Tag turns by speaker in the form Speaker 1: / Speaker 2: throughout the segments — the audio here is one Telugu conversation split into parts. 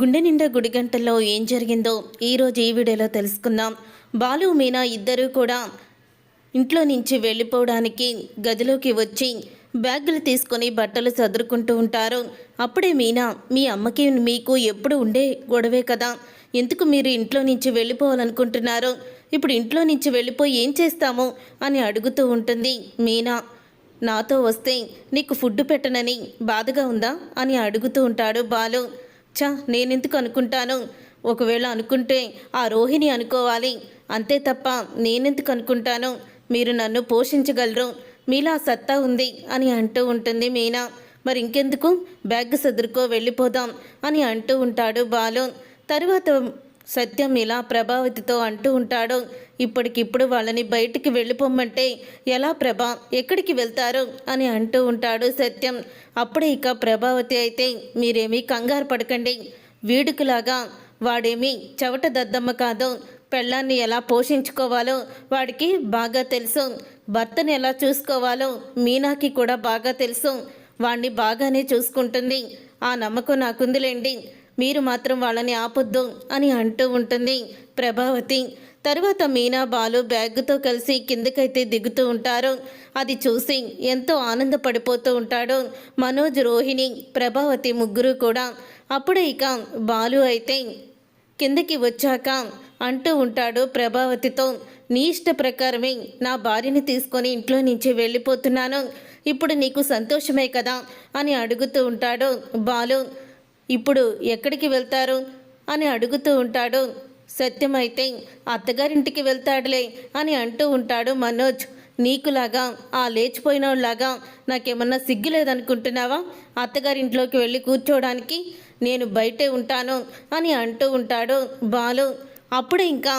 Speaker 1: గుండె నిండా గుడి గంటల్లో ఏం జరిగిందో ఈరోజు ఈ వీడియోలో తెలుసుకుందాం. బాలు మీనా ఇద్దరూ కూడా ఇంట్లో నుంచి వెళ్ళిపోవడానికి గదిలోకి వచ్చి బ్యాగులు తీసుకొని బట్టలు సదురుకుంటూ ఉంటారు. అప్పుడే మీనా మీ అమ్మకి మీకు ఎప్పుడు ఉండే గొడవే కదా. ఎందుకు మీరు ఇంట్లో నుంచి వెళ్ళిపోవాలనుకుంటున్నారు? ఇప్పుడు ఇంట్లో నుంచి వెళ్ళిపోయి ఏం చేస్తాము? అని అడుగుతూ ఉంటుంది మీనా. నాతో వస్తే నీకు ఫుడ్ పెట్టనని బాధగా ఉందా? అని అడుగుతూ ఉంటాడు బాలు. చా నేనెందుకు అనుకుంటాను? ఒకవేళ అనుకుంటే ఆ రోహిణి అనుకోవాలి. అంతే తప్ప నేనెందుకు అనుకుంటాను? మీరు నన్ను పోషించగలరు. మీలా సత్తా ఉంది అని అంటూ ఉంటుంది మీనా. మరి ఇంకెందుకు బ్యాగ్ సదురుకో వెళ్ళిపోదాం అని అంటూ ఉంటాడు బాలు. తరువాత సత్యం ఇలా ప్రభావతితో అంటూ ఉంటాడు. ఇప్పటికిప్పుడు వాళ్ళని బయటికి వెళ్ళిపోమ్మంటే ఎలా ప్రభా ఎక్కడికి వెళ్తారు? అని అంటూ ఉంటాడు సత్యం. అప్పుడే ఇక ప్రభావతి అయితే మీరేమీ కంగారు పడకండి. వీడుకులాగా వాడేమీ చవట దద్దమ్మ కాదు. పెళ్ళాన్ని ఎలా పోషించుకోవాలో వాడికి బాగా తెలుసు. భర్తని ఎలా చూసుకోవాలో మీనాకి కూడా బాగా తెలుసు. వాణ్ణి బాగానే చూసుకుంటుంది. ఆ నమ్మకం నాకుందిలేండి. మీరు మాత్రం వాళ్ళని ఆపొద్దు అని అంటూ ఉంటుంది ప్రభావతి. తరువాత మీనా బాలు బ్యాగ్తో కలిసి కిందకైతే దిగుతూ ఉంటారు. అది చూసి ఎంతో ఆనందపడిపోతూ ఉంటాడు మనోజ్ రోహిణి ప్రభావతి ముగ్గురు కూడా. అప్పుడే ఇక బాలు అయితే కిందకి వచ్చాక అంటూ ఉంటాడు ప్రభావతితో నీ ఇష్ట ప్రకారమే నా భార్యని తీసుకొని ఇంట్లో నుంచి వెళ్ళిపోతున్నాను. ఇప్పుడు నీకు సంతోషమే కదా? అని అడుగుతూ ఉంటాడు బాలు. ఇప్పుడు ఎక్కడికి వెళ్తారు? అని అడుగుతూ ఉంటాడు. సత్యమైతే అత్తగారింటికి వెళ్తాడులే అని అంటూ ఉంటాడు మనోజ్. నీకులాగా ఆ లేచిపోయినోళ్ళలాగా నాకేమన్నా సిగ్గు లేదనుకుంటున్నావా అత్తగారింట్లోకి వెళ్ళి కూర్చోవడానికి నేను బయటే ఉంటాను అని అంటూ ఉంటాడు బాలు. అప్పుడు ఇంకా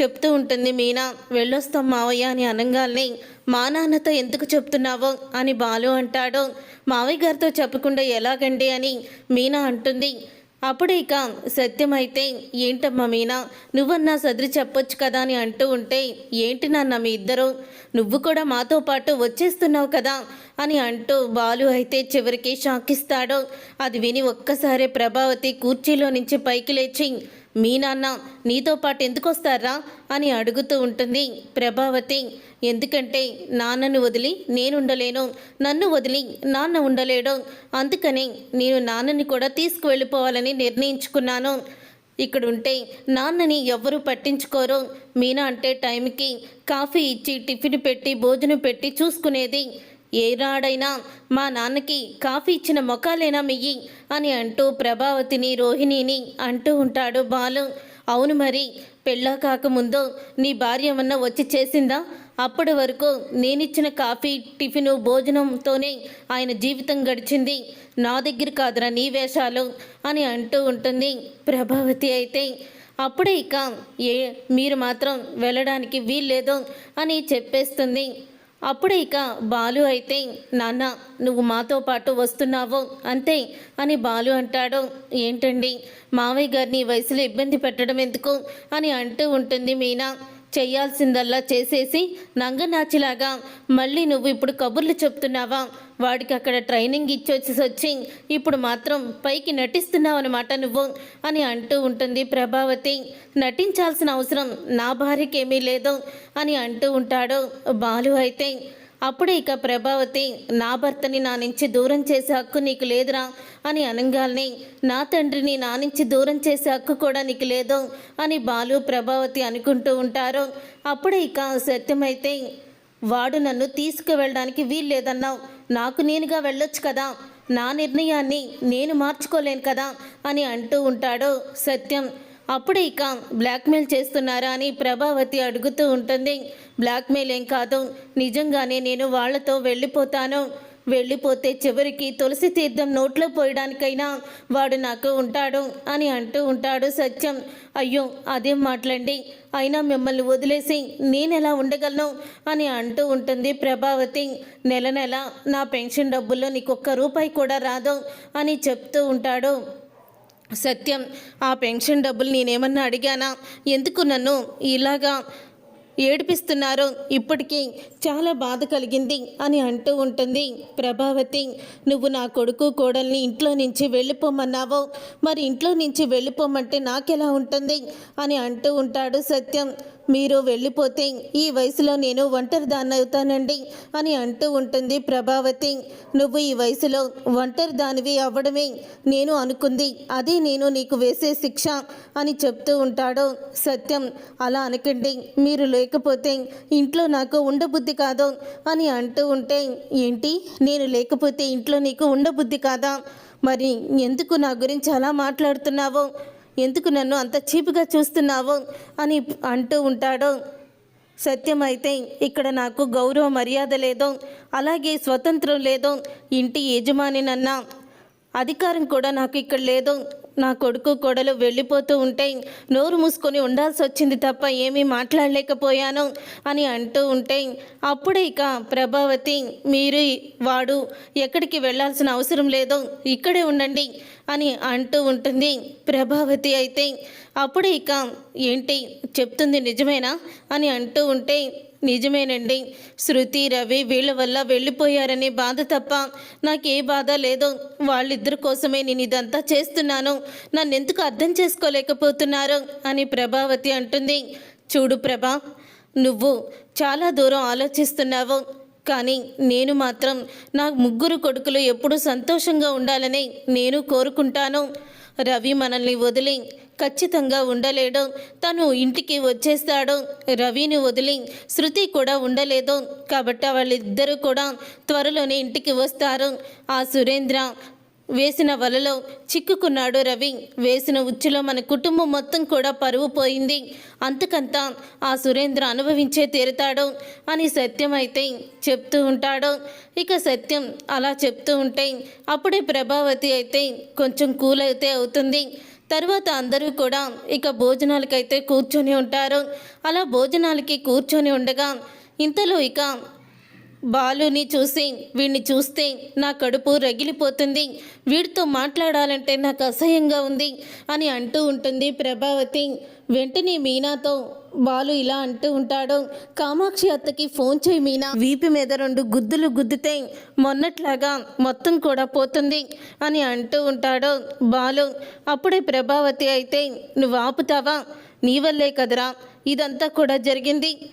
Speaker 1: చెప్తూ ఉంటుంది మీనా వెళ్ళొస్తాం మావయ్య అని అనగానే మా నాన్నతో ఎందుకు చెప్తున్నావో? అని బాలు అంటాడు. మావయ్య గారితో చెప్పకుండా ఎలాగండి? అని మీనా అంటుంది. అప్పుడే ఇక సత్యమైతే ఏంటమ్మా మీనా నువ్వన్నా సదిరి చెప్పొచ్చు కదా? అని అంటూ ఉంటే ఏంటి నాన్న మీ ఇద్దరు? నువ్వు కూడా మాతో పాటు వచ్చేస్తున్నావు కదా? అని అంటూ బాలు అయితే చివరికి షాక్ అది విని ఒక్కసారే ప్రభావతి కుర్చీలో నుంచి పైకి లేచి మీ నాన్న నీతో పాటు ఎందుకు వస్తారా అని అడుగుతూ ఉంటుంది ప్రభావతి. ఎందుకంటే నాన్నను వదిలి నేను ఉండలేను నన్ను వదిలి నాన్న ఉండలేడు. అందుకని నేను నాన్నని కూడా తీసుకువెళ్ళిపోవాలని నిర్ణయించుకున్నాను. ఇక్కడ ఉంటే నాన్నని ఎవ్వరూ పట్టించుకోరు. మీనా అంటే టైంకి కాఫీ ఇచ్చి టిఫిన్ పెట్టి భోజనం పెట్టి చూసుకునేది. ఏనాడైనా మా నాన్నకి కాఫీ ఇచ్చిన మొఖాలేనా మియ్యి అని అంటూ ప్రభావతిని రోహిణిని అంటూ ఉంటాడు బాలు. అవును మరి పెళ్ళా కాకముందు నీ భార్య ఏమన్నా వచ్చి చేసిందా? అప్పటి వరకు నేనిచ్చిన కాఫీ టిఫిను భోజనంతోనే ఆయన జీవితం గడిచింది. నా దగ్గర కాదురా నీ వేషాలు అని అంటూ ఉంటుంది ప్రభావతి అయితే. అప్పుడే ఇక ఏ మీరు మాత్రం వెళ్ళడానికి వీల్లేదు అని చెప్పేస్తుంది అప్పుడే ఇక బాలు అయితే నాన్న నువ్వు మాతో పాటు వస్తున్నావు అంతే అని బాలు అంటాడు. ఏంటండి మావయ్య గారిని వయసులో ఇబ్బంది పెట్టడం ఎందుకు? అని అంటూ ఉంటుంది మీనా. చేయాల్సిందల్లా చేసేసి నంగనాచిలాగా మళ్ళీ నువ్వు ఇప్పుడు కబుర్లు చెప్తున్నావా? వాడికి అక్కడ ట్రైనింగ్ ఇచ్చొచ్చి వచ్చి ఇప్పుడు మాత్రం పైకి నటిస్తున్నావు అనమాట నువ్వు అని అంటూ ఉంటుంది ప్రభావతి. నటించాల్సిన అవసరం నా భార్యకేమీ లేదు అని అంటూ ఉంటాడు బాలు అయితే. అప్పుడే ఇక ప్రభావతి నా భర్తని నా నుంచి దూరం చేసే హక్కు నీకు లేదురా అని అనగానే నా తండ్రిని నా నుంచి దూరం చేసే హక్కు కూడా నీకు లేదు అని బాలు ప్రభావతి అనుకుంటూ ఉంటారు. అప్పుడే ఇక సత్యమైతే వాడు నన్ను తీసుకువెళ్ళడానికి వీల్లేదన్నావు నాకు నేనుగా వెళ్ళొచ్చు కదా. నా నిర్ణయాన్ని నేను మార్చుకోలేను కదా అని అంటూ ఉంటాడు సత్యం. అప్పుడు ఇక బ్లాక్మెయిల్ చేస్తున్నారా అని ప్రభావతి అడుగుతూ ఉంటుంది. బ్లాక్మెయిల్ ఏం కాదు. నిజంగానే నేను వాళ్ళతో వెళ్ళిపోతాను. వెళ్ళిపోతే చివరికి తులసి తీర్థం నోట్లో పోయడానికైనా వాడు నాకు ఉంటాడు అని అంటూ ఉంటాడు సత్యం. అయ్యో అదేం మాట్లాడి? అయినా మిమ్మల్ని వదిలేసి నేనెలా ఉండగలను అని అంటూ ఉంటుంది ప్రభావతి. నెల నెల నా పెన్షన్ డబ్బుల్లో నీకు ఒక్క రూపాయి కూడా రాదు అని చెప్తూ ఉంటాడు. సత్యం ఆ పెన్షన్ డబ్బులు నేనేమన్నా అడిగానా? ఎందుకు నన్ను ఇలాగా ఏడిపిస్తున్నారు? ఇప్పటికీ చాలా బాధ కలిగింది అని అంటూ ఉంటుంది. ప్రభావతి నువ్వు నా కొడుకు కోడల్ని ఇంట్లో నుంచి వెళ్ళిపోమన్నావు. మరి ఇంట్లో నుంచి వెళ్ళిపోమంటే నాకెలా ఉంటుంది? అని అంటూ ఉంటాడు సత్యం. మీరు వెళ్ళిపోతే ఈ వయసులో నేను ఒంటరి దాన్ని అవుతానండి అని అంటూ ఉంటుంది ప్రభావతి. నువ్వు ఈ వయసులో ఒంటరి దానివి అవ్వడమే నేను అనుకుంది. అదే నేను నీకు వేసే శిక్ష అని చెప్తూ ఉంటాడు. సత్యం అలా అనకండి. మీరు లేకపోతే ఇంట్లో నాకు ఉండబుద్ధి కాదు అని అంటూ ఉంటే ఏంటి? నేను లేకపోతే ఇంట్లో నీకు ఉండబుద్ధి కాదా? మరి ఎందుకు నా గురించి అలా మాట్లాడుతున్నావు? ఎందుకు నన్ను అంత చీపుగా చూస్తున్నావో అని అంటూ ఉంటాడో? సత్యం అయితే ఇక్కడ నాకు గౌరవ మర్యాద లేదో అలాగే స్వతంత్రం లేదో ఇంటి యజమానినన్నా అధికారం కూడా నాకు ఇక్కడ లేదు. నా కొడుకు కొడలు వెళ్ళిపోతూ ఉంటే నోరు మూసుకొని ఉండాల్సి వచ్చింది తప్ప ఏమీ మాట్లాడలేకపోయాను అని అంటూ ఉంటే అప్పుడే ఇక ప్రభావతి మీరు వాడు ఎక్కడికి వెళ్ళాల్సిన అవసరం లేదు ఇక్కడే ఉండండి అని అంటూ ఉంటుంది ప్రభావతి అయితే. అప్పుడే ఇక ఏంటి? చెప్తుంది నిజమేనా? అని అంటూ ఉంటే నిజమేనండి. శృతి రవి వీళ్ళ వల్ల వెళ్ళిపోయారనే బాధ తప్ప నాకే బాధ లేదు. వాళ్ళిద్దరి కోసమే నేను ఇదంతా చేస్తున్నాను. నన్ను ఎందుకు అర్థం చేసుకోలేకపోతున్నారు? అని ప్రభావతి అంటుంది. చూడు ప్రభా నువ్వు చాలా దూరం ఆలోచిస్తున్నావు. కానీ నేను మాత్రం నా ముగ్గురు కొడుకులు ఎప్పుడూ సంతోషంగా ఉండాలని నేను కోరుకుంటాను. రవి మనల్ని వదిలి ఖచ్చితంగా ఉండలేడు. తను ఇంటికి వచ్చేస్తాడు. రవిని వదిలి శృతి కూడా ఉండలేదు. కాబట్టి వాళ్ళిద్దరూ కూడా త్వరలోనే ఇంటికి వస్తారు. ఆ సురేంద్ర వేసిన వలలో చిక్కుకున్నాడు రవి. వేసిన ఉచ్చులో మన కుటుంబం మొత్తం కూడా పరువు పోయింది. అంతకంతా ఆ సురేంద్ర అనుభవించే తీరుతాడు అని సత్యం అయితే చెప్తూ ఉంటాడు. ఇక సత్యం అలా చెప్తూ ఉంటే అప్పుడే ప్రభావతి అయితే కొంచెం కూల్ అయితే అవుతుంది. తర్వాత అందరూ కూడా ఇక భోజనాలకైతే కూర్చొని ఉంటారు. అలా భోజనాలకి కూర్చొని ఉండగా ఇంతలో ఇక బాలుని చూసి వీడిని చూస్తే నా కడుపు రగిలిపోతుంది. వీడితో మాట్లాడాలంటే నాకు అసహ్యంగా ఉంది అని అంటూ ఉంటుంది ప్రభావతి. వెంటనే మీనాతో బాలు ఇలా అంటూ ఉంటాడు. కామాక్షి అత్తకి ఫోన్ చేయి మీనా. వీపి మీద రెండు గుద్దులు గుద్దితే మొన్నట్లాగా మొత్తం కూడా పోతుంది అని అంటూ ఉంటాడు బాలు. అప్పుడే ప్రభావతి అయితే నువ్వు ఆపుతావా? నీ వల్లే కదరా? ఇదంతా కూడా జరిగింది.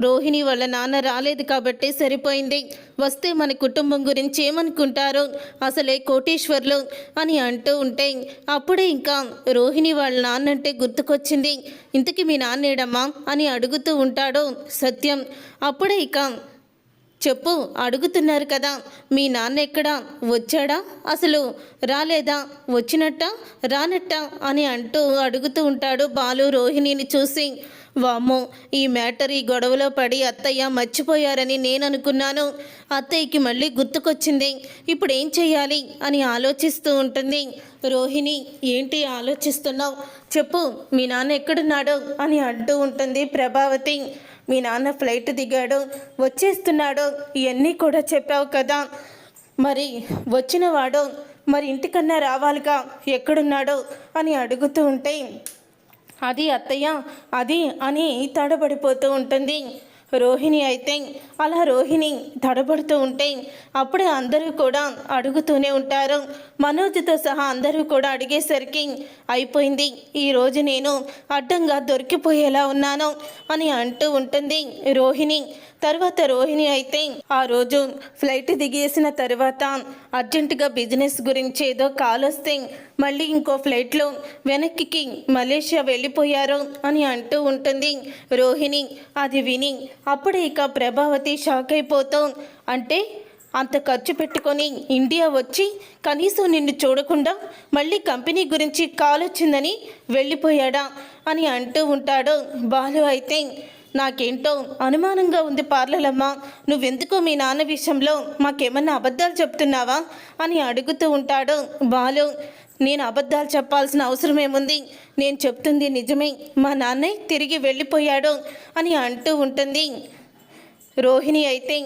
Speaker 1: రోహిణి వాళ్ళ నాన్న రాలేదు కాబట్టి సరిపోయింది. వస్తే మన కుటుంబం గురించి ఏమనుకుంటారు? అసలే కోటేశ్వర్లు అని అంటూ ఉంటే అప్పుడే ఇంకా రోహిణి వాళ్ళ నాన్న అంటే గుర్తుకొచ్చింది. ఇంతకీ మీ నాన్నేడమ్మా అని అడుగుతూ ఉంటాడు సత్యం. అప్పుడే ఇక చెప్పు అడుగుతున్నారు కదా మీ నాన్న ఎక్కడా? వచ్చాడా? అసలు రాలేదా? వచ్చినట్ట? రానట్ట? అని అంటూ అడుగుతూ ఉంటాడు బాలు రోహిణిని చూసి. వామ్మో ఈ మ్యాటర్ ఈ గొడవలో పడి అత్తయ్య మర్చిపోయారని నేను అనుకున్నాను అత్తయ్యకి మళ్ళీ గుర్తుకొచ్చింది. ఇప్పుడు ఏం చేయాలి అని ఆలోచిస్తూ ఉంటుంది. రోహిణి ఏంటి ఆలోచిస్తున్నావు? చెప్పు మీ నాన్న ఎక్కడున్నాడు? అని అంటూ ఉంటుంది ప్రభావతి. మీ నాన్న ఫ్లైట్ దిగాడు. వచ్చేస్తున్నాడు. ఇవన్నీ కూడా చెప్పావు కదా. మరి వచ్చినవాడు మరి ఇంటికన్నా రావాలిగా. ఎక్కడున్నాడో? అని అడుగుతూ ఉంటే అది అత్తయ్య అది అని తడబడిపోతూ ఉంటుంది. రోహిణి అయితే అలా రోహిణి తడబడుతూ ఉంటే అప్పుడే అందరూ కూడా అడుగుతూనే ఉంటారు. మనోజ్తో సహా అందరూ కూడా అడిగేసరికి అయిపోయింది. ఈరోజు నేను అడ్డంగా దొరికిపోయేలా ఉన్నాను అని అంటూ ఉంటుంది రోహిణి. తర్వాత రోహిణి అయితే ఆ రోజు ఫ్లైట్ దిగేసిన తర్వాత అర్జెంటుగా బిజినెస్ గురించి ఏదో కాల్ వస్తే మళ్ళీ ఇంకో ఫ్లైట్లో వెనక్కి మలేషియా వెళ్ళిపోయారు అని అంటూ ఉంటుంది రోహిణి. అది విని అప్పుడే ఇక ప్రభావతి షాక్ అయిపోతాం. అంటే అంత ఖర్చు పెట్టుకొని ఇండియా వచ్చి కనీసం నిన్ను చూడకుండా మళ్ళీ కంపెనీ గురించి కాల్ వచ్చిందని వెళ్ళిపోయాడా అని అంటూ ఉంటాడు బాలు అయితే. నాకేంటో అనుమానంగా ఉంది పార్లలమ్మ. నువ్వెందుకో మీ నాన్న విషయంలో మాకేమన్నా అబద్ధాలు చెప్తున్నావా అని అడుగుతూ ఉంటాడు బాలు. నేను అబద్ధాలు చెప్పాల్సిన అవసరం ఏముంది? నేను చెప్తుంది నిజమే. మా నాన్నయ్య తిరిగి వెళ్ళిపోయాడు అని అంటూ ఉంటుంది. రోహిణి అయితే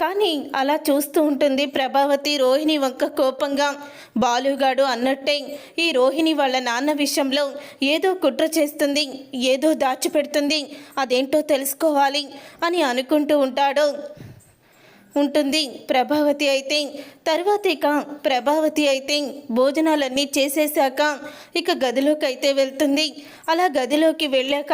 Speaker 1: కానీ అలా చూస్తూ ఉంటుంది ప్రభావతి. రోహిణి వంక కోపంగా బాలుగాడు అన్నట్టే ఈ రోహిణి వాళ్ళ నాన్న విషయంలో ఏదో కుట్ర చేస్తుంది ఏదో దాచిపెడుతుంది అదేంటో తెలుసుకోవాలి అని అనుకుంటూ ఉంటాడు. ఉంటుంది. ప్రభావతి అయితే తర్వాత ఇక ప్రభావతి అయితే భోజనాలన్నీ చేసేశాక ఇక గదిలోకి అయితే వెళ్తుంది. అలా గదిలోకి వెళ్ళాక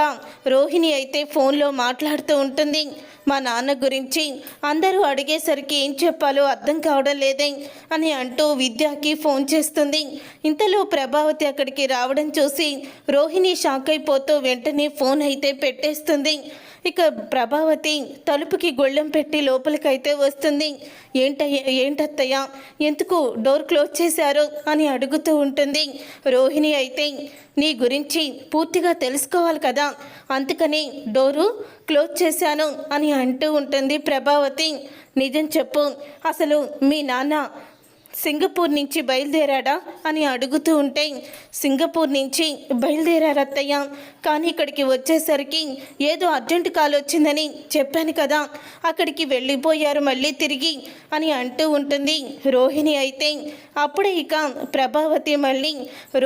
Speaker 1: రోహిణి అయితే ఫోన్లో మాట్లాడుతూ ఉంటుంది. మా నాన్న గురించి అందరూ అడిగేసరికి ఏం చెప్పాలో అర్థం కావడం లేదే అని అంటూ విద్యకి ఫోన్ చేస్తుంది. ఇంతలో ప్రభావతి అక్కడికి రావడం చూసి రోహిణి షాక్ అయిపోతూ వెంటనే ఫోన్ అయితే పెట్టేస్తుంది. ఇక ప్రభావతి తలుపుకి గొళ్ళెం పెట్టి లోపలికైతే వస్తుంది. ఏంటయ్య ఏంటత్తయ్య? ఎందుకు డోర్ క్లోజ్ చేశారు అని అడుగుతూ ఉంటుంది. రోహిణి అయితే నీ గురించి పూర్తిగా తెలుసుకోవాలి కదా. అందుకని డోరు క్లోజ్ చేశాను అని అంటూ ఉంటుంది ప్రభావతి. నిజం చెప్పు. అసలు మీ నాన్న సింగపూర్ నుంచి బయలుదేరాడా అని అడుగుతూ ఉంటే సింగపూర్ నుంచి బయలుదేరారత్తయ్య కానీ ఇక్కడికి వచ్చేసరికి ఏదో అర్జెంటు కాల్ వచ్చిందని చెప్పాను కదా. అక్కడికి వెళ్ళిపోయారు మళ్ళీ తిరిగి అని అంటూ ఉంటుంది రోహిణి అయితే. అప్పుడే ఇక ప్రభావతి మళ్ళీ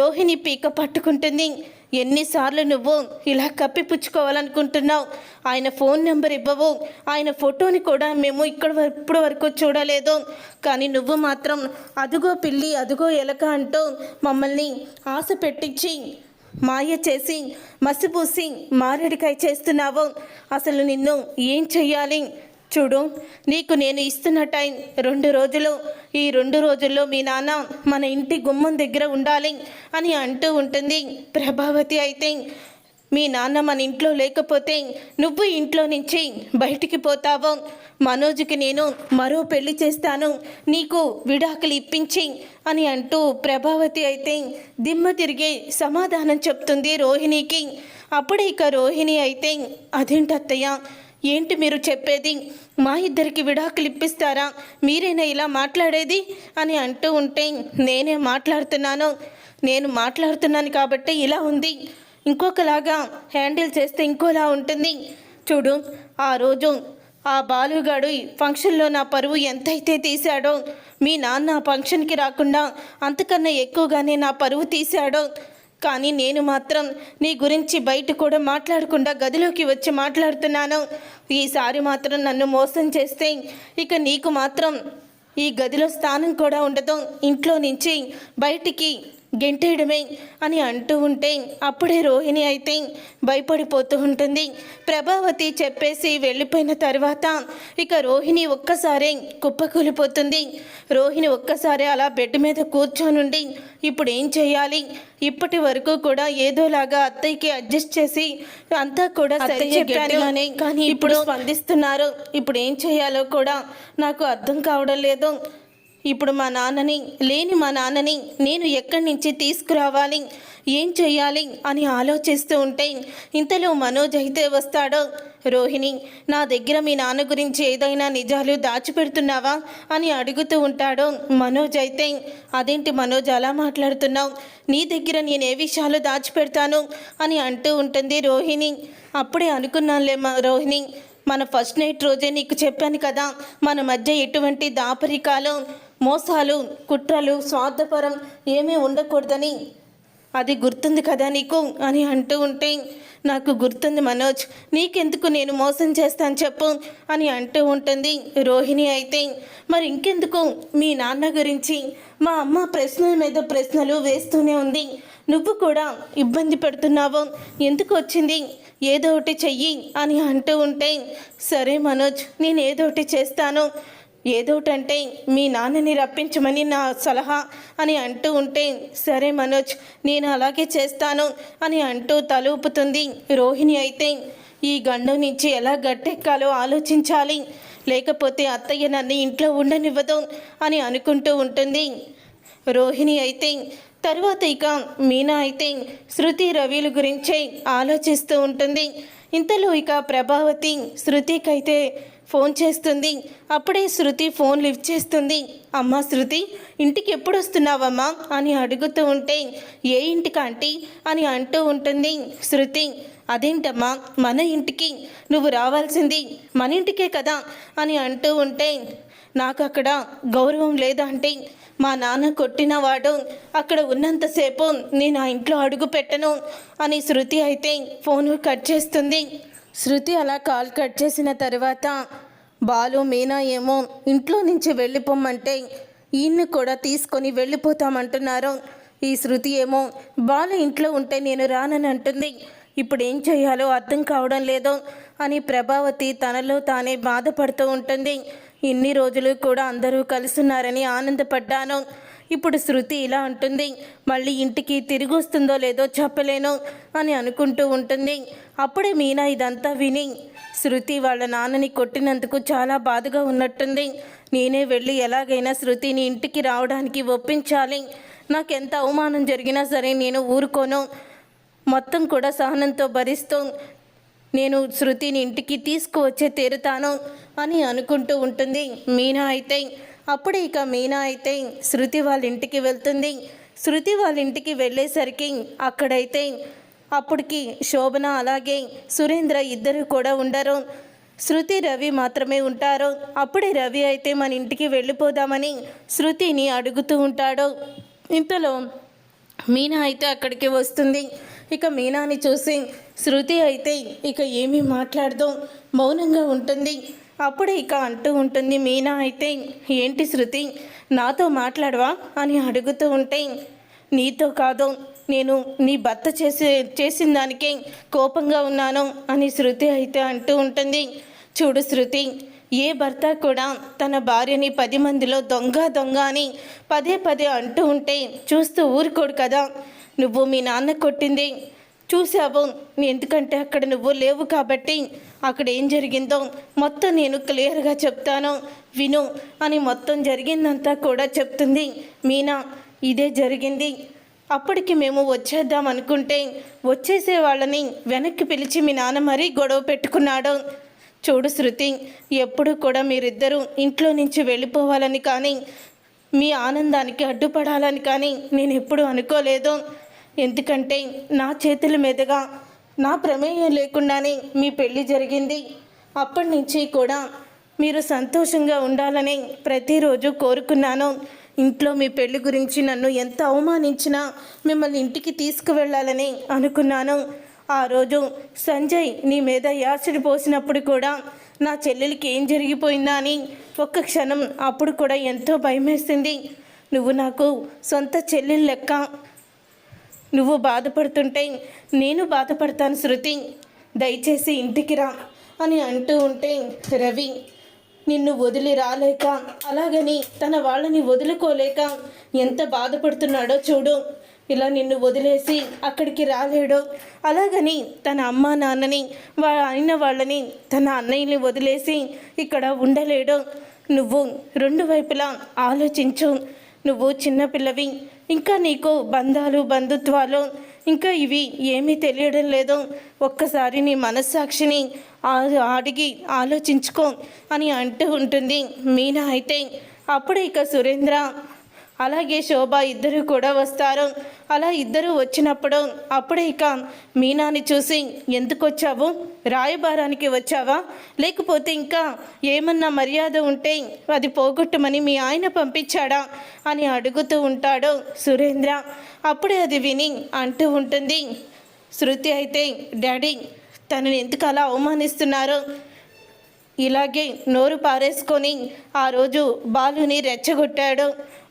Speaker 1: రోహిణి పీక పట్టుకుంటుంది. ఎన్నిసార్లు నువ్వు ఇలా కప్పిపుచ్చుకోవాలనుకుంటున్నావు? ఆయన ఫోన్ నెంబర్ ఇవ్వవు. ఆయన ఫోటోని కూడా మేము ఇక్కడ ఇప్పుడు వరకు చూడలేదు. కానీ నువ్వు మాత్రం అదుగో పిల్లి అదుగో ఎలక అంటూ మమ్మల్ని ఆశ పెట్టించి మాయ చేసి మసిపూసి మారేడికాయ చేస్తున్నావు. అసలు నిన్ను ఏం చెయ్యాలి? చూడు నీకు నేను ఇస్తున్న టైం రెండు రోజులు. ఈ రెండు రోజుల్లో మీ నాన్న మన ఇంటి గుమ్మం దగ్గర ఉండాలి అని అంటూ ఉంటుంది. ప్రభావతి అయితే మీ నాన్న మన ఇంట్లో లేకపోతే నువ్వు ఇంట్లో నుంచి బయటికి పోతావు. మనోజ్కి నేను మరో పెళ్ళి చేస్తాను. నీకు విడాకులు ఇప్పించి అని అంటూ ప్రభావతి అయితే దిమ్మ తిరిగి సమాధానం చెప్తుంది రోహిణికి. అప్పుడే ఇక రోహిణి అయితే అదేంటత్తయ్య ఏంటి మీరు చెప్పేది? మా ఇద్దరికి విడాకులు ఇప్పిస్తారా? మీరేనా ఇలా మాట్లాడేది? అని అంటూ ఉంటే నేనే మాట్లాడుతున్నాను. నేను మాట్లాడుతున్నాను కాబట్టి ఇలా ఉంది. ఇంకొకలాగా హ్యాండిల్ చేస్తే ఇంకోలా ఉంటుంది. చూడు ఆ రోజు ఆ బాలుగాడు ఈ ఫంక్షన్లో నా పరువు ఎంతైతే తీశాడో మీ నాన్న ఫంక్షన్కి రాకుండా అంతకన్నా ఎక్కువగానే నా పరువు తీశాడో కానీ నేను మాత్రం నీ గురించి బయట కూడా మాట్లాడకుండా గదిలోకి వచ్చి మాట్లాడుతున్నాను. ఈసారి మాత్రం నన్ను మోసం చేస్తే ఇక నీకు మాత్రం ఈ గదిలో స్థానం కూడా ఉండదు. ఇంట్లో నుంచి బయటికి గెంటేయడమే అని అంటూ ఉంటే అప్పుడే రోహిణి అయితే భయపడిపోతూ ఉంటుంది. ప్రభావతి చెప్పేసి వెళ్ళిపోయిన తర్వాత ఇక రోహిణి ఒక్కసారి కుప్పకూలిపోతుంది. రోహిణి ఒక్కసారి అలా బెడ్ మీద కూర్చొనుండి ఇప్పుడు ఏం చేయాలి? ఇప్పటి వరకు కూడా ఏదోలాగా అత్తయ్యకి అడ్జస్ట్ చేసి అంతా కూడా చెప్పాను కానీ ఇప్పుడు స్పందిస్తున్నారు. ఇప్పుడు ఏం చేయాలో కూడా నాకు అర్థం కావడం లేదు. ఇప్పుడు మా నాన్నని లేని మా నాన్నని నేను ఎక్కడి నుంచి తీసుకురావాలి? ఏం చెయ్యాలి? అని ఆలోచిస్తూ ఉంటే ఇంతలో మనోజ్ అయితే వస్తాడో. రోహిణి నా దగ్గర మీ నాన్న గురించి ఏదైనా నిజాలు దాచిపెడుతున్నావా? అని అడుగుతూ ఉంటాడో. మనోజ్ అయితే అదేంటి మనోజ్ అలా మాట్లాడుతున్నావు? నీ దగ్గర నేను ఏ విషయాలు దాచిపెడతాను? అని అంటూ ఉంటుంది రోహిణి. అప్పుడే అనుకున్నానులే మా రోహిణి. మన ఫస్ట్ నైట్ రోజే నీకు చెప్పాను కదా మన మధ్య ఎటువంటి దాపరికాలు మోసాలు కుట్రలు స్వార్థపరం ఏమీ ఉండకూడదని. అది గుర్తుంది కదా నీకు? అని అంటూ ఉంటే నాకు గుర్తుంది మనోజ్. నీకెందుకు నేను మోసం చేస్తాను చెప్పు అని అంటూ ఉంటుంది రోహిణి అయితే. మరి ఇంకెందుకు? మీ నాన్న గురించి మా అమ్మ ప్రశ్నల మీద ప్రశ్నలు వేస్తూనే ఉంది. నువ్వు కూడా ఇబ్బంది పెడుతున్నావు. ఎందుకు వచ్చింది? ఏదో ఒకటి చెయ్యి అని అంటూ ఉంటే సరే మనోజ్ నేను ఏదో ఒకటి చేస్తాను. ఏదోటంటే మీ నాన్నని రప్పించమని నా సలహా అని అంటూ ఉంటే సరే మనోజ్ నేను అలాగే చేస్తాను అని అంటూ తలూపుతుంది రోహిణి అయితే. ఈ గండం నుంచి ఎలా గట్టెక్కాలో ఆలోచించాలి. లేకపోతే అత్తయ్య నన్ను ఇంట్లో ఉండనివ్వదు అని అనుకుంటూ ఉంటుంది రోహిణి అయితే. తర్వాత ఇక మీనా అయితే శృతి రవిల గురించే ఆలోచిస్తూ ఉంటుంది. ఇంతలో ఇక ప్రభావతి శృతికైతే ఫోన్ చేస్తుంది. అప్పుడే శృతి ఫోన్ లిఫ్ట్ చేస్తుంది. అమ్మా శృతి ఇంటికి ఎప్పుడు వస్తున్నావమ్మా? అని అడుగుతూ ఉంటే ఏ ఇంటికి ఆంటీ? అని అంటూ ఉంటుంది శృతి. అదేంటమ్మా? మన ఇంటికి నువ్వు రావాల్సింది మన ఇంటికే కదా? అని అంటూ ఉంటే నాకు అక్కడ గౌరవం లేదంటే మా నాన్న కొట్టిన వాడు అక్కడ ఉన్నంతసేపు నేను ఆ ఇంట్లో అడుగు పెట్టను అని శృతి అయితే ఫోన్ కట్ చేస్తుంది. శృతి అలా కాల్ కట్ చేసిన తర్వాత బాలు మీనా ఏమో ఇంట్లో నుంచి వెళ్ళిపోమ్మంటే ఈయన్ని కూడా తీసుకొని వెళ్ళిపోతామంటున్నారు. ఈ శృతి ఏమో బాలు ఇంట్లో ఉంటే నేను రానని అంటుంది. ఇప్పుడు ఏం చేయాలో అర్థం కావడం లేదు అని ప్రభావతి తనలో తానే బాధపడుతూ ఉంటుంది. ఇన్ని రోజులు కూడా అందరూ కలుస్తున్నారని ఆనందపడ్డాను. ఇప్పుడు శృతి ఇలా అంటుంది మళ్ళీ ఇంటికి తిరిగి వస్తుందో లేదో చెప్పలేను అని అనుకుంటూ ఉంటుంది. అప్పుడే మీనా ఇదంతా విని శృతి వాళ్ళ నాన్నని కొట్టినందుకు చాలా బాధగా ఉన్నట్టుంది. నేనే వెళ్ళి ఎలాగైనా శృతిని ఇంటికి రావడానికి ఒప్పించాలి. నాకెంత అవమానం జరిగినా సరే నేను ఊరుకోను. మొత్తం కూడా సహనంతో భరిస్తూ నేను శృతిని ఇంటికి తీసుకువచ్చే తీరుతాను అని అనుకుంటూ ఉంటుంది మీనా అయితే. అప్పుడే ఇక మీనా అయితే శృతి వాళ్ళ ఇంటికి వెళ్తుంది. శృతి వాళ్ళ ఇంటికి వెళ్ళేసరికి అక్కడైతే అప్పటికి శోభన అలాగే సురేంద్ర ఇద్దరు కూడా ఉండరు. శృతి రవి మాత్రమే ఉంటారు. అప్పుడే రవి అయితే మన ఇంటికి వెళ్ళిపోదామని శృతిని అడుగుతూ ఉంటాడు. ఇంతలో మీనా అయితే అక్కడికి వస్తుంది. ఇక మీనాని చూసి శృతి అయితే ఇక ఏమీ మాట్లాడదు. మౌనంగా ఉంటుంది. అప్పుడే ఇక అంటూ ఉంటుంది మీనా అయితే ఏంటి శృతి? నాతో మాట్లాడవా? అని అడుగుతూ ఉంటే నీతో కాదు నేను నీ భర్త చేసే చేసిన దానికే కోపంగా ఉన్నాను అని శృతి అయితే అంటూ ఉంటుంది. చూడు శృతి ఏ భర్త కూడా తన భార్యని పది మందిలో దొంగ దొంగ అని పదే పదే అంటూ ఉంటే చూస్తూ ఊరుకోడు కదా. నువ్వు మీ నాన్న కొట్టింది చూసావు ఎందుకంటే అక్కడ నువ్వు లేవు కాబట్టి అక్కడ ఏం జరిగిందో మొత్తం నేను క్లియర్గా చెప్తాను. విను అని మొత్తం జరిగిందంతా కూడా చెప్తుంది. మీనా ఇదే జరిగింది. అప్పటికి మేము వచ్చేద్దాం అనుకుంటే వచ్చేసే వాళ్ళని వెనక్కి పిలిచి మీ నాన్న మరీ గొడవ పెట్టుకున్నాడు. చూడు శృతి ఎప్పుడు కూడా మీరిద్దరూ ఇంట్లో నుంచి వెళ్ళిపోవాలని కానీ మీ ఆనందానికి అడ్డుపడాలని కానీ నేను ఎప్పుడు అనుకోలేదు. ఎందుకంటే నా చేతుల మీదుగా నా ప్రమేయం లేకుండానే మీ పెళ్ళి జరిగింది. అప్పటి నుంచి కూడా మీరు సంతోషంగా ఉండాలని ప్రతిరోజు కోరుకున్నాను. ఇంట్లో మీ పెళ్ళి గురించి నన్ను ఎంత అవమానించినా మిమ్మల్ని ఇంటికి తీసుకువెళ్ళాలని అనుకున్నాను. ఆ రోజు సంజయ్ నీ మీద యాసిడ్ పోసినప్పుడు కూడా నా చెల్లెలికి ఏం జరిగిపోయిందా అని ఒక్క క్షణం అప్పుడు కూడా ఎంతో భయమేసింది. నువ్వు నాకు సొంత చెల్లెలు లెక్క నువ్వు బాధపడుతుంటే నేను బాధపడతాను శృతి. దయచేసి ఇంటికి రా అని అంటూ ఉంటే రవి నిన్ను వదిలి రాలేక అలాగని తన వాళ్ళని వదులుకోలేక ఎంత బాధపడుతున్నాడో చూడు. ఇలా నిన్ను వదిలేసి అక్కడికి రాలేడు. అలాగని తన అమ్మ నాన్నని వా అయిన వాళ్ళని తన అన్నయ్యని వదిలేసి ఇక్కడ ఉండలేడు. నువ్వు రెండు వైపులా ఆలోచించు. నువ్వు చిన్నపిల్లవి ఇంకా నీకు బంధాలు బంధుత్వాలు ఇంకా ఇవి ఏమీ తెలియడం లేదు. ఒక్కసారి నీ మనస్సాక్షిని అడిగి ఆలోచించుకో అని అంటూ ఉంటుంది. మీనా అయితే అప్పుడే ఇక సురేంద్ర అలాగే శోభ ఇద్దరు కూడా వస్తారు. అలా ఇద్దరు వచ్చినప్పుడు అప్పుడే ఇక మీనాని చూసి ఎందుకు వచ్చావు? రాయబారానికి వచ్చావా? లేకపోతే ఇంకా ఏమన్నా మర్యాద ఉంటే అది పోగొట్టమని మీ ఆయన పంపించాడా? అని అడుగుతూ ఉంటాడు సురేంద్ర. అప్పుడే అది విని అంటూ ఉంటుంది శృతి అయితే డాడీ తనని ఎందుకు అలా అవమానిస్తున్నారు? ఇలాగే నోరు పారేసుకొని ఆ రోజు బాలుని రెచ్చగొట్టాడు.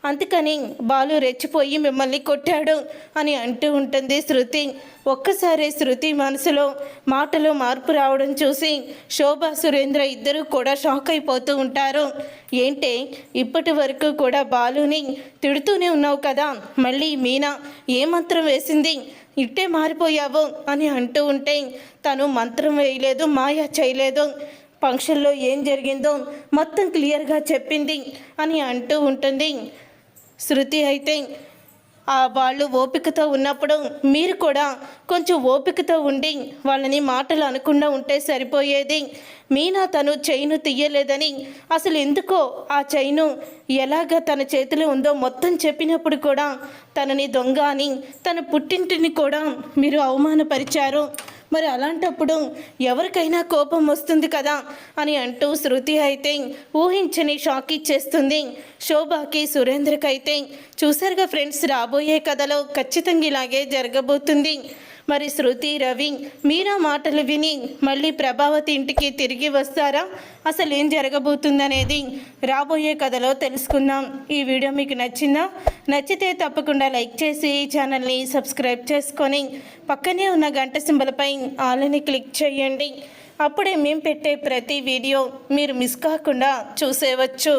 Speaker 1: అందుకని బాలు రెచ్చిపోయి మిమ్మల్ని కొట్టాడు అని అంటూ ఉంటుంది శృతి. ఒక్కసారి శృతి మనసులో మాటలో మార్పు రావడం చూసి శోభా సురేంద్ర ఇద్దరు కూడా షాక్ అయిపోతూ ఉంటారు. ఏంటే ఇప్పటి వరకు కూడా బాలుని తిడుతూనే ఉన్నావు కదా? మళ్ళీ మీనా ఏ మంత్రం వేసింది? ఇట్టే మారిపోయావు అని అంటూ ఉంటే తను మంత్రం వేయలేదు మాయ చేయలేదు. ఫంక్షన్లో ఏం జరిగిందో మొత్తం క్లియర్గా చెప్పింది అని అంటూ ఉంటుంది. శృతి అయితే ఆ వాళ్ళు ఓపికతో ఉన్నప్పుడు మీరు కూడా కొంచెం ఓపికతో ఉండి వాళ్ళని మాటలు అనకుండా ఉంటే సరిపోయేది. మీనా తను చైను తీయలేదని అసలు ఎందుకో ఆ చైను ఎలాగ తన చేతిలో ఉందో మొత్తం చెప్పినప్పుడు కూడా తనని దొంగ అని తన పుట్టింటిని కూడా మీరు అవమానపరిచారు. మరి అలాంటప్పుడు ఎవరికైనా కోపం వస్తుంది కదా అని అంటూ శృతి అయితే ఊహించని షాక్ ఇచ్చేస్తుంది. శోభాకి సురేంద్రకైతే చూసారుగా ఫ్రెండ్స్ రాబోయే కథలో ఖచ్చితంగా ఇలాగే జరగబోతుంది. మరి శృతి రవి మీరా మాటలు విని మళ్ళీ ప్రభావతి ఇంటికి తిరిగి వస్తారా? అసలు ఏం జరగబోతుందనేది రాబోయే కథలో తెలుసుకుందాం. ఈ వీడియో మీకు నచ్చిందా? నచ్చితే తప్పకుండా లైక్ చేసి ఈ ఛానల్ని సబ్స్క్రైబ్ చేసుకొని పక్కనే ఉన్న గంట సింబలపై ఆల్ని క్లిక్ చేయండి. అప్పుడే మేము పెట్టే ప్రతి వీడియో మీరు మిస్ కాకుండా చూసేవచ్చు.